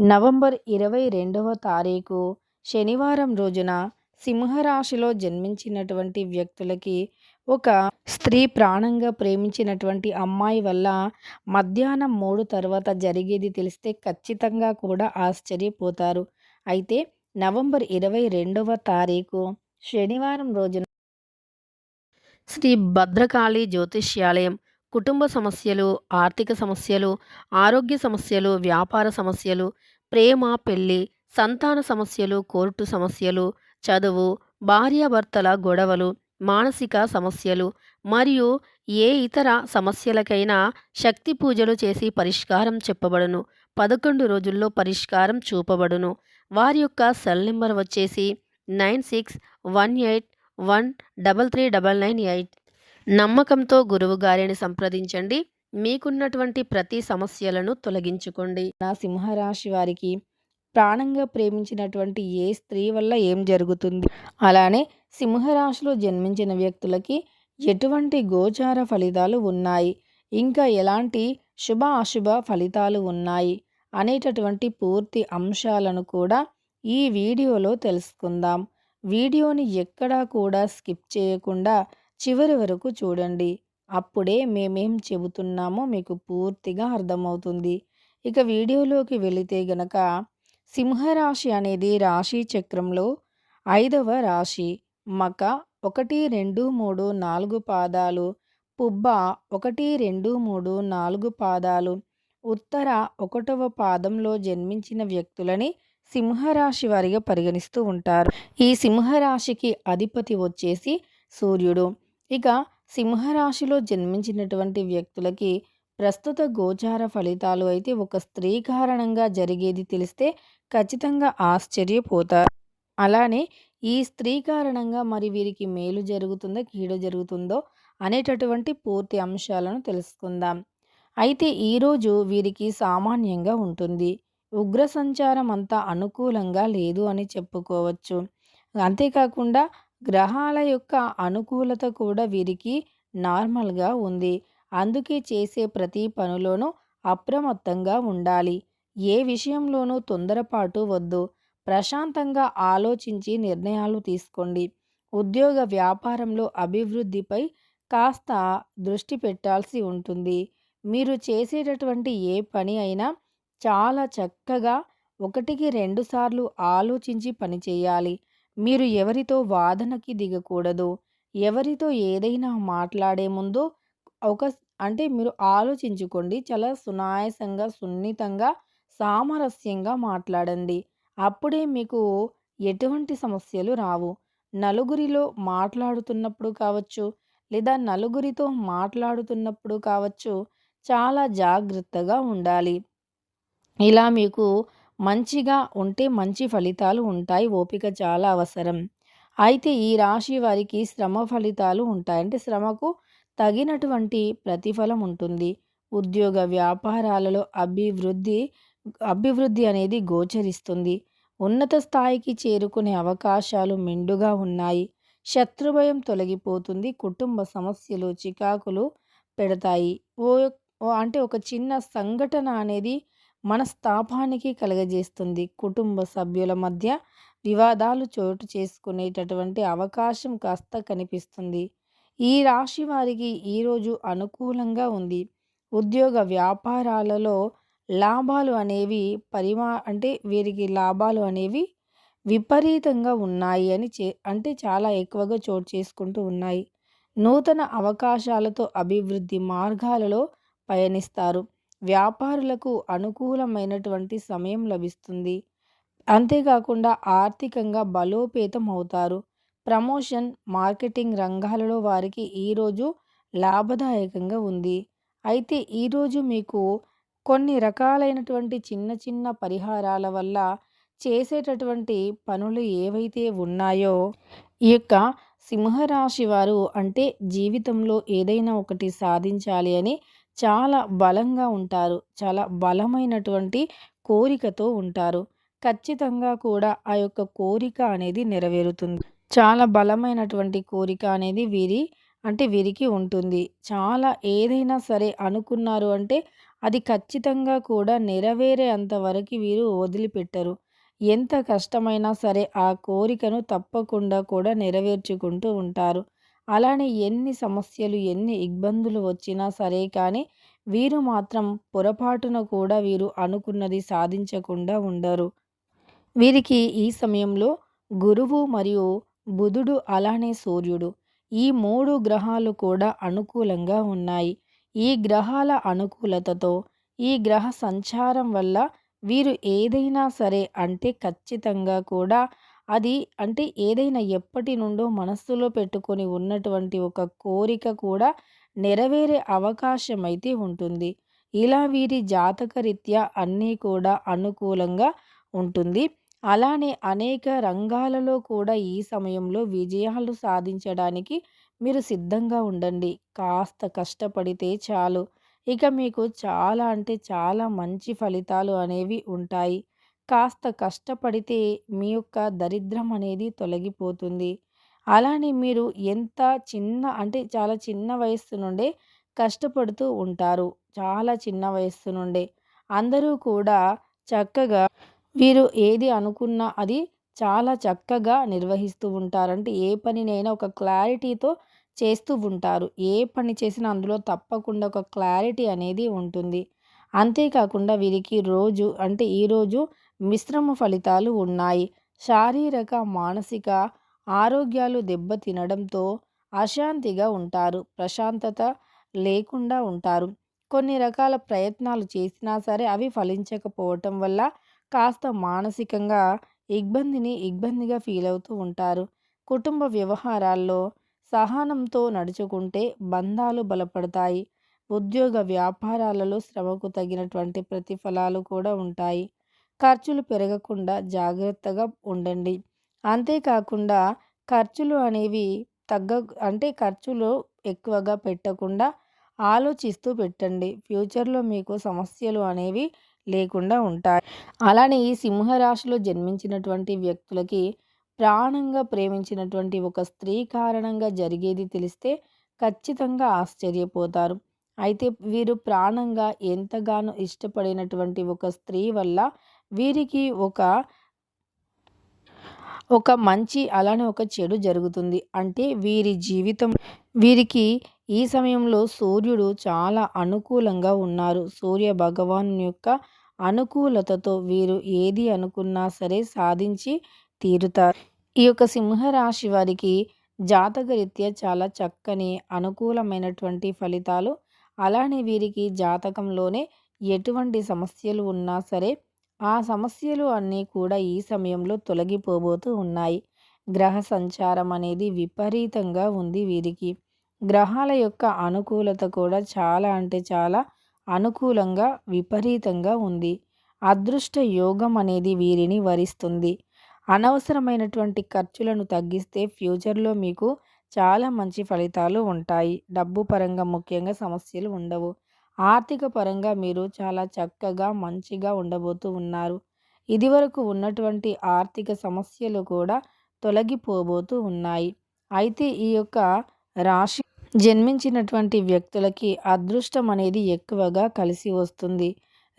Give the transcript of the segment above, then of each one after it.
November ఇరవై రెండవ తారీఖు శనివారం రోజున సింహరాశిలో జన్మించినటువంటి వ్యక్తులకి ఒక స్త్రీ ప్రాణంగా ప్రేమించినటువంటి అమ్మాయి వల్ల మధ్యాహ్నం మూడు తర్వాత జరిగేది తెలిస్తే ఖచ్చితంగా కూడా ఆశ్చర్యపోతారు. అయితే నవంబర్ ఇరవై రెండవ తారీఖు శనివారం రోజున శ్రీ భద్రకాళి జ్యోతిష్యాలయం కుటుంబ సమస్యలు ఆర్థిక సమస్యలు ఆరోగ్య సమస్యలు వ్యాపార సమస్యలు ప్రేమ పెళ్ళి సంతాన సమస్యలు కోర్టు సమస్యలు చదువు భార్యాభర్తల గొడవలు మానసిక సమస్యలు మరియు ఏ ఇతర సమస్యలకైనా శక్తి పూజలు చేసి పరిష్కారం చెప్పబడును. పదకొండు రోజుల్లో పరిష్కారం చూపబడును. వారి యొక్క సెల్ నెంబర్ వచ్చేసి nine six one eight one double three double nine eight. నమ్మకంతో గురువుగారిని సంప్రదించండి. మీకున్నటువంటి ప్రతి సమస్యలను తొలగించుకోండి. నా సింహరాశి వారికి ప్రాణంగా ప్రేమించినటువంటి ఏ స్త్రీ వల్ల ఏం జరుగుతుంది? అలానే సింహరాశిలో జన్మించిన వ్యక్తులకి ఎటువంటి గోచార ఫలితాలు ఉన్నాయి? ఇంకా ఎలాంటి శుభ అశుభ ఫలితాలు ఉన్నాయి? అనేటటువంటి పూర్తి అంశాలను కూడా ఈ వీడియోలో తెలుసుకుందాం. వీడియోని ఎక్కడా కూడా స్కిప్ చేయకుండా చివరి వరకు చూడండి. అప్పుడే మేమేం చెబుతున్నామో మీకు పూర్తిగా అర్థమవుతుంది. ఇక వీడియోలోకి వెళితే గనక సింహరాశి అనేది రాశి చక్రంలో ఐదవ రాశి. మక ఒకటి రెండు మూడు నాలుగు పాదాలు. పుబ్బ ఒకటి రెండు మూడు నాలుగు పాదాలు. ఉత్తర ఒకటవ పాదంలో జన్మించిన వ్యక్తులని సింహరాశి వారిగా పరిగణిస్తూ ఉంటారు. ఈ సింహరాశికి అధిపతి వచ్చేసి సూర్యుడు. ఇక సింహరాశిలో జన్మించినటువంటి వ్యక్తులకి ప్రస్తుత గోచార ఫలితాలు అయితే ఒక స్త్రీ కారణంగా జరిగేది తెలిస్తే ఖచ్చితంగా ఆశ్చర్యపోతారు. అలానే ఈ స్త్రీ కారణంగా మరి వీరికి మేలు జరుగుతుందో కీడు జరుగుతుందో అనేటటువంటి పూర్తి అంశాలను తెలుసుకుందాం. అయితే ఈరోజు వీరికి సామాన్యంగా ఉంటుంది. ఉగ్ర సంచారం అంతా అనుకూలంగా లేదు అని చెప్పుకోవచ్చు. అంతేకాకుండా గ్రహాల యొక్క అనుకూలత కూడా వీరికి నార్మల్గా ఉంది. అందుకే చేసే ప్రతి పనిలోనూ అప్రమత్తంగా ఉండాలి. ఏ విషయంలోనూ తొందరపాటు వద్దు. ప్రశాంతంగా ఆలోచించి నిర్ణయాలు తీసుకోండి. ఉద్యోగ వ్యాపారంలో అభివృద్ధిపై కాస్త దృష్టి పెట్టాల్సి ఉంటుంది. మీరు చేసేటటువంటి ఏ పని అయినా చాలా చక్కగా ఒకటికి రెండు సార్లు ఆలోచించి పని చేయాలి. మీరు ఎవరితో వాదనకి దిగకూడదు ఎవరితో ఏదైనా మాట్లాడే ముందు ఒక అంటే మీరు ఆలోచించుకోండి. చాలా సునాయసంగా సున్నితంగా సామరస్యంగా మాట్లాడండి. అప్పుడే మీకు ఎటువంటి సమస్యలు రావు. నలుగురిలో మాట్లాడుతున్నప్పుడు కావచ్చు లేదా నలుగురితో మాట్లాడుతున్నప్పుడు కావచ్చు చాలా జాగ్రత్తగా ఉండాలి. ఇలా మీకు మంచిగా ఉంటే మంచి ఫలితాలు ఉంటాయి. ఓపిక చాలా అవసరం. అయితే ఈ రాశి వారికి శ్రమ ఫలితాలు ఉంటాయి. అంటే శ్రమకు తగినటువంటి ప్రతిఫలం ఉంటుంది. ఉద్యోగ వ్యాపారాలలో అభివృద్ధి అభివృద్ధి అనేది గోచరిస్తుంది. ఉన్నత స్థాయికి చేరుకునే అవకాశాలు మెండుగా ఉన్నాయి. శత్రుభయం తొలగిపోతుంది. కుటుంబ సమస్యలు చికాకులు పెడతాయి. ఓ అంటే ఒక చిన్న సంఘటన అనేది మనస్తాపానికి కలగజేస్తుంది. కుటుంబ సభ్యుల మధ్య వివాదాలు చోటు చేసుకునేటటువంటి అవకాశం కాస్త కనిపిస్తుంది. ఈ రాశి వారికి ఈరోజు అనుకూలంగా ఉంది. ఉద్యోగ వ్యాపారాలలో లాభాలు అనేవి పరిమా అంటే వీరికి లాభాలు అనేవి విపరీతంగా ఉన్నాయి అని చే అంటే చాలా ఎక్కువగా చోటు చేసుకుంటూ ఉన్నాయి. నూతన అవకాశాలతో అభివృద్ధి మార్గాలలో పయనిస్తారు. వ్యాపారులకు అనుకూలమైనటువంటి సమయం లభిస్తుంది. అంతేకాకుండా ఆర్థికంగా బలోపేతం అవుతారు. ప్రమోషన్ మార్కెటింగ్ రంగాలలో వారికి ఈరోజు లాభదాయకంగా ఉంది. అయితే ఈరోజు మీకు కొన్ని రకాలైనటువంటి చిన్న చిన్న పరిహారాల వల్ల చేసేటటువంటి పనులు ఏవైతే ఉన్నాయో ఈ యొక్క సింహరాశి వారు అంటే జీవితంలో ఏదైనా ఒకటి సాధించాలి అని చాలా బలంగా ఉంటారు. చాలా బలమైనటువంటి కోరికతో ఉంటారు. ఖచ్చితంగా కూడా ఆ యొక్క కోరిక అనేది నెరవేరుతుంది. చాలా బలమైనటువంటి కోరిక అనేది వీరి అంటే వీరికి ఉంటుంది. చాలా ఏదైనా సరే అనుకున్నారు అంటే అది ఖచ్చితంగా కూడా నెరవేరే వరకు వీరు వదిలిపెట్టరు. ఎంత కష్టమైనా సరే ఆ కోరికను తప్పకుండా కూడా నెరవేర్చుకుంటూ ఉంటారు. అలానే ఎన్ని సమస్యలు ఎన్ని ఇబ్బందులు వచ్చినా సరే కానీ వీరు మాత్రం పొరపాటున కూడా వీరు అనుకున్నది సాధించకుండా ఉండరు. వీరికి ఈ సమయంలో గురువు మరియు బుధుడు అలానే సూర్యుడు. ఈ మూడు గ్రహాలు కూడా అనుకూలంగా ఉన్నాయి. ఈ గ్రహాల అనుకూలతతో ఈ గ్రహ సంచారం వల్ల వీరు ఏదైనా సరే అంటే ఖచ్చితంగా కూడా అది అంటే ఏదైనా ఎప్పటి నుండో మనస్సులో పెట్టుకొని ఉన్నటువంటి ఒక కోరిక కూడా నెరవేరే అవకాశం అయితే ఉంటుంది. ఇలా వీరి జాతకరీత్యా అన్నీ కూడా అనుకూలంగా ఉంటుంది. అలానే అనేక రంగాలలో కూడా ఈ సమయంలో విజయాలు సాధించడానికి మీరు సిద్ధంగా ఉండండి. కాస్త కష్టపడితే చాలు. ఇక మీకు చాలా అంటే చాలా మంచి ఫలితాలు అనేవి ఉంటాయి. కాస్త కష్టపడితే మీ యొక్క దరిద్రం అనేది తొలగిపోతుంది. అలానే మీరు ఎంత చిన్న అంటే చాలా చిన్న వయస్సు నుండే కష్టపడుతూ ఉంటారు. చాలా చిన్న వయస్సు నుండే. అందరూ కూడా చక్కగా వీరు ఏది అనుకున్నా అది చాలా చక్కగా నిర్వహిస్తూ ఉంటారంటే ఏ పనినైనా ఒక క్లారిటీతో చేస్తూ ఉంటారు. ఏ పని చేసినా అందులో తప్పకుండా ఒక క్లారిటీ అనేది ఉంటుంది. అంతేకాకుండా వీరికి రోజు అంటే ఈరోజు మిశ్రమ ఫలితాలు ఉన్నాయి. శారీరక మానసిక ఆరోగ్యాలు దెబ్బతినడంతో అశాంతిగా ఉంటారు. ప్రశాంతత లేకుండా ఉంటారు. కొన్ని రకాల ప్రయత్నాలు చేసినా సరే అవి ఫలించకపోవటం వల్ల కాస్త మానసికంగా ఇబ్బందిని ఇబ్బందిగా ఫీల్ అవుతూ ఉంటారు. కుటుంబ వ్యవహారాల్లో సహనంతో నడుచుకుంటే బంధాలు బలపడతాయి. ఉద్యోగ వ్యాపారాలలో శ్రమకు తగినటువంటి ప్రతిఫలాలు కూడా ఉంటాయి. ఖర్చులు పెరగకుండా జాగ్రత్తగా ఉండండి. అంతేకాకుండా ఖర్చులు అనేవి తగ్గ అంటే ఖర్చులు ఎక్కువగా పెట్టకుండా ఆలోచిస్తూ పెట్టండి. ఫ్యూచర్లో మీకు సమస్యలు అనేవి లేకుండా ఉంటాయి. అలానే ఈ సింహరాశిలో జన్మించినటువంటి వ్యక్తులకి ప్రాణంగా ప్రేమించినటువంటి ఒక స్త్రీ కారణంగా జరిగేది తెలిస్తే ఖచ్చితంగా ఆశ్చర్యపోతారు. అయితే వీరు ప్రాణంగా ఎంతగానో ఇష్టపడినటువంటి ఒక స్త్రీ వల్ల వీరికి ఒక ఒక మంచి అలానే ఒక చెడు జరుగుతుంది. అంటే వీరి జీవితం వీరికి ఈ సమయంలో సూర్యుడు చాలా అనుకూలంగా ఉన్నారు. సూర్య భగవాన్ యొక్క అనుకూలతతో వీరు ఏది అనుకున్నా సరే సాధించి తీరుతారు. ఈ యొక్క సింహరాశి వారికి జాతకరీత్యా చాలా చక్కని అనుకూలమైనటువంటి ఫలితాలు అలానే వీరికి జాతకంలోనే ఎటువంటి సమస్యలు ఉన్నా సరే ఆ సమస్యలు అన్నీ కూడా ఈ సమయంలో తొలగిపోబోతూ ఉన్నాయి. గ్రహ సంచారం అనేది విపరీతంగా ఉంది వీరికి. గ్రహాల యొక్క అనుకూలత కూడా చాలా అంటే చాలా అనుకూలంగా విపరీతంగా ఉంది. అదృష్ట యోగం అనేది వీరిని వరిస్తుంది. అనవసరమైనటువంటి ఖర్చులను తగ్గిస్తే ఫ్యూచర్లో మీకు చాలా మంచి ఫలితాలు ఉంటాయి. డబ్బు పరంగా ముఖ్యంగా సమస్యలు ఉండవు. ఆర్థిక పరంగా మీరు చాలా చక్కగా మంచిగా ఉండబోతూ ఉన్నారు. ఇదివరకు ఉన్నటువంటి ఆర్థిక సమస్యలు కూడా తొలగిపోబోతూ ఉన్నాయి. అయితే ఈ యొక్క రాశి జన్మించినటువంటి వ్యక్తులకి అదృష్టం అనేది ఎక్కువగా కలిసి వస్తుంది.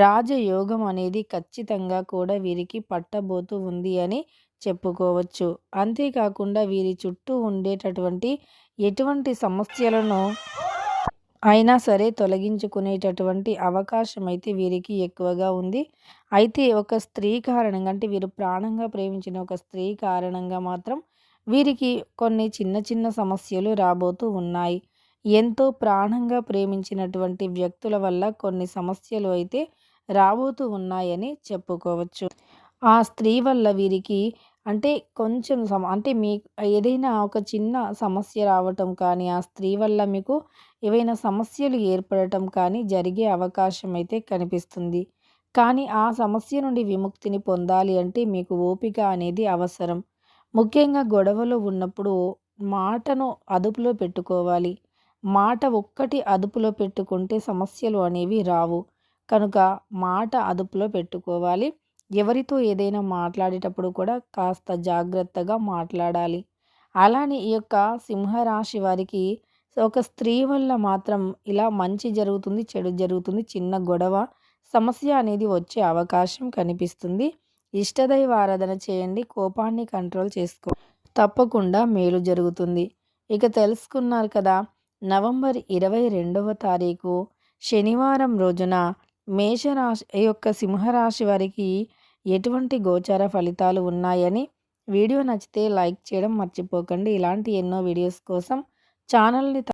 రాజయోగం అనేది ఖచ్చితంగా కూడా వీరికి పట్టబోతూ ఉంది అని చెప్పుకోవచ్చు. అంతేకాకుండా వీరి చుట్టూ ఉండేటటువంటి ఎటువంటి సమస్యలను అయినా సరే తొలగించుకునేటటువంటి అవకాశం అయితే వీరికి ఎక్కువగా ఉంది. అయితే ఒక స్త్రీ కారణంగా అంటే వీరు ప్రాణంగా ప్రేమించిన ఒక స్త్రీ కారణంగా మాత్రం వీరికి కొన్ని చిన్న చిన్న సమస్యలు రాబోతూ ఉన్నాయి. ఎంతో ప్రాణంగా ప్రేమించినటువంటి వ్యక్తుల వల్ల కొన్ని సమస్యలు అయితే రాబోతూ ఉన్నాయని చెప్పుకోవచ్చు. ఆ స్త్రీ వల్ల వీరికి అంటే కొంచెం సమ అంటే మీ ఏదైనా ఒక చిన్న సమస్య రావటం కానీ ఆ స్త్రీ వల్ల మీకు ఏవైనా సమస్యలు ఏర్పడటం కానీ జరిగే అవకాశం అయితే కనిపిస్తుంది. కానీ ఆ సమస్య నుండి విముక్తిని పొందాలి అంటే మీకు ఓపిక అనేది అవసరం. ముఖ్యంగా గొడవలో ఉన్నప్పుడు మాటను అదుపులో పెట్టుకోవాలి. మాట ఒక్కటి అదుపులో పెట్టుకుంటే సమస్యలు అనేవి రావు. కనుక మాట అదుపులో పెట్టుకోవాలి. ఎవరితో ఏదైనా మాట్లాడేటప్పుడు కూడా కాస్త జాగ్రత్తగా మాట్లాడాలి. అలానే ఈ యొక్క సింహరాశి వారికి ఒక స్త్రీ వల్ల మాత్రం ఇలా మంచి జరుగుతుంది చెడు జరుగుతుంది చిన్న గొడవ సమస్య అనేది వచ్చే అవకాశం కనిపిస్తుంది. ఇష్టదైవ ఆరాధన చేయండి కోపాన్ని కంట్రోల్ చేసుకో తప్పకుండా మేలు జరుగుతుంది. ఇక తెలుసుకున్నారు కదా నవంబర్ ఇరవై రెండవ తారీఖు శనివారం రోజున మేషరాశి యొక్క సింహరాశి వారికి ఎటువంటి గోచార ఫలితాలు ఉన్నాయని వీడియో నచ్చితే లైక్ చేయడం మర్చిపోకండి. ఇలాంటి ఎన్నో వీడియోస్ కోసం ఛానల్ని